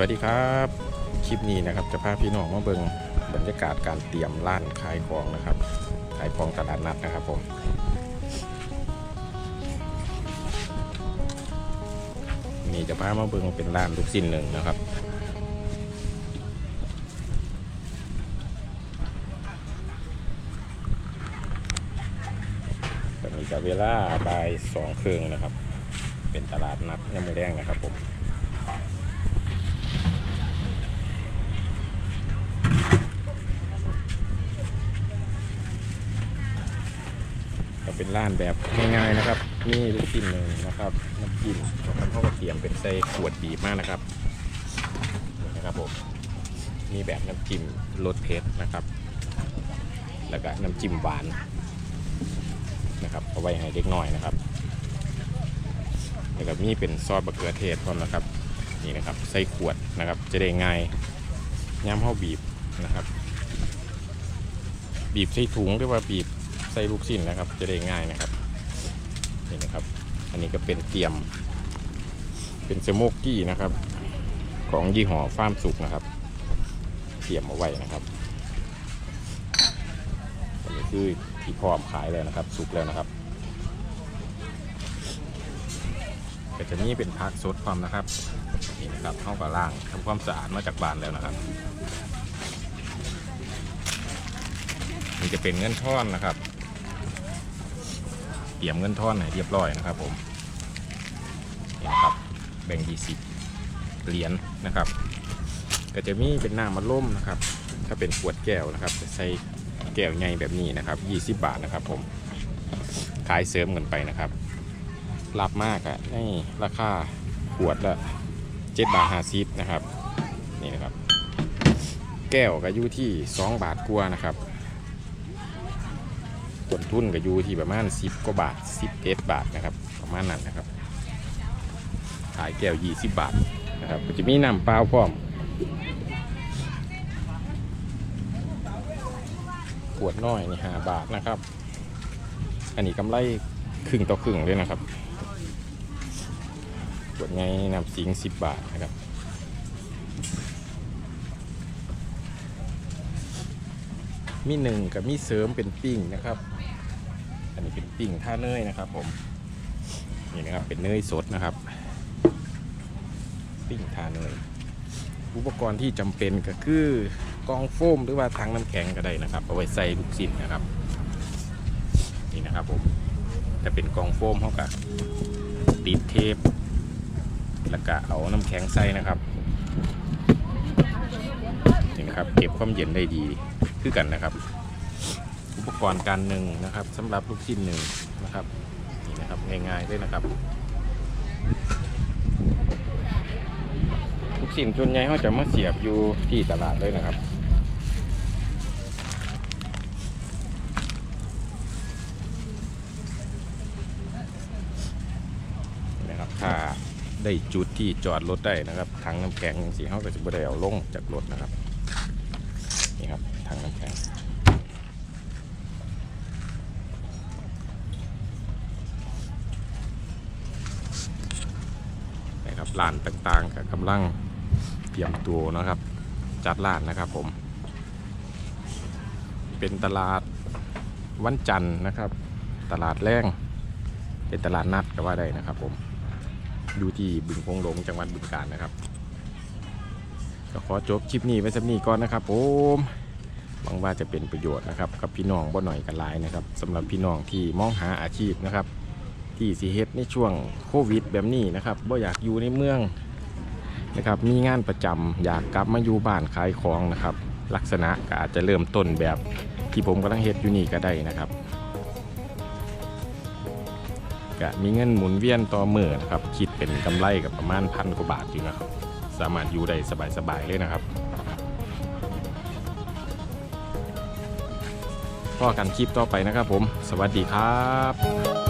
วัสดีครับ คลิปนี้นะครับจะพาพี่น้องมาเบิงบรรยากาศการเตรียมร้านขายของนะครับ ขายของตลาดนัดนะครับผมนี่จะพามาเบิงเป็นร้านลูกสิ้นหนึ่งนะครับตอนนี้จะเวลาบ่ายสองครึ่งนะครับ เป็นตลาดนัดยม่แรงนะครับผม เป็นร้านแบบง่ายๆนะครับ นี่ลูกชิ้นหนึ่งนะครับน้ำจิ้มแล้วเขาก็เตรียมเป็นไส้ขวดบีบมากนะครับนี่นะครับผมมีแบบน้ำจิ้มรสเผ็ดนะครับ แล้วก็น้ำจิ้มหวานนะครับเอาไว้ให้เด็กน้อยนะครับแล้วก็มีเป็นซอสมะเขือเทศพร้อมนะครับนี่นะครับใส่ขวดนะครับ จะได้ง่ายย้ำเข้าบีบนะครับ บีบใส่ถุงหรือว่าบีบ ใส่ลูกชิ้นนะครับ จะได้ง่ายนะครับนี่นะครับ อันนี้ก็เป็นเตรียม เป็นสโมกกี้นะครับ ของยี่ห้อฟาร์มสุกนะครับ เตรียมเอาไว้นะครับอันนี้คือที่พร้อมขายแล้วนะครับ สุกแล้วนะครับก็จะนี่เป็นพักสดความนะครับนี่นะครับเข้ากับล่างทำความสะอาดมาจากบ้านแล้วนะครับนี่จะเป็นเงินท่อนนะครับ เตรียมเงินทอนให้เรียบร้อยนะครับผมนี่นะครับแบ่งยี่สิบเหรียญนะครับ ก็จะมีเป็นน้ำมันล่มนะครับ ถ้าเป็นขวดแก้วนะครับจะใส่แก้วใหญ่แบบนี้นะครับ 20 บาทนะครับผมขายเสริมกันไปนะครับรับมากอะในราคาขวดละ7บาท50นะครับนี่นะครับ แก้วก็อยู่ที่ 2 บาทกว่านะครับ ต้นทุนก็อยู่ที่ประมาณ 10กว่าบาท11บาทนะครับ ประมาณนั้นนะครับ ขายแก้ว 20 บาทนะครับก็จะมีน้ำเปล่าพร้อมขวดน้อยนี่ห้าบาทนะครับ อันนี้กำไรครึ่งต่อครึ่งเลยนะครับขวดไงน้ำสิง10บาทนะครับ มีหนึ่งกับมีเสริมเป็นปิ้งนะครับ อันนี้เป็นปิ้งท่าเนยนะครับ ผมนี่นะครับเป็นเนยสดนะครับ ปิ้งท่าเนยอุปกรณ์ที่จำเป็นก็คือกองโฟมหรือว่าถังน้ำแข็งก็ได้นะครับ เอาไว้ใส่ลูกชิ้นนะครับ นี่นะครับผมจะเป็นกองโฟมเขากับติดเทปแล้วก็เอาน้ำแข็งใส่นะครับนี่นะครับ เก็บความเย็นได้ดี คือกันนะครับ อุปกรณ์การหนึ่งนะครับสำหรับลูกชิ้นหนึ่งนะครับนี่นะครับง่ายๆเลยนะครับ ลูกชิ้นส่วนใหญ่เขาจะมาเสียบอยู่ที่ตลาดเลยนะครับนะครับถ้าได้จุดที่จอดรถได้นะครับถังน้ำแข็งสีเขาก็จะไม่ได้เอาลงจากรถนะครับ ถังน้ำแข็งนะครับร้านต่างๆกับกำลังเตรียมตัวนะครับ จัดร้านนะครับผม เป็นตลาดวันจันทร์นะครับ ตลาดแรงเป็นตลาดนัดก็ว่าได้นะครับผมอยู่ที่บึงพงหลงจังหวัดบึงกาฬนะครับ ก็ขอจบคลิปนี้ไว้สักนี้ก่อนนะครับผม หวังว่าจะเป็นประโยชน์นะครับกับพี่น้องบ่หน่อยกันหลายนะครับสำหรับพี่น้องที่มองหาอาชีพนะครับ ที่สีเฮ็ดในช่วงโควิด แบบนี้นะครับบ่อยากอยู่ในเมืองนะครับมีงานประจำอยากกลับมาอยู่บ้านขายของนะครับ ลักษณะก็อาจจะเริ่มต้นแบบที่ผมกำลังเฮ็ดอยู่นี่ก็ได้นะครับก็มีเงินหมุนเวียนต่อมือนะครับคิดเป็นกำไรกับประมาณพันกว่าบาทอยู่นะครับ สามารถอยู่ได้สบายๆเลยนะครับ พอกันคลิปต่อไปนะครับผม สวัสดีครับ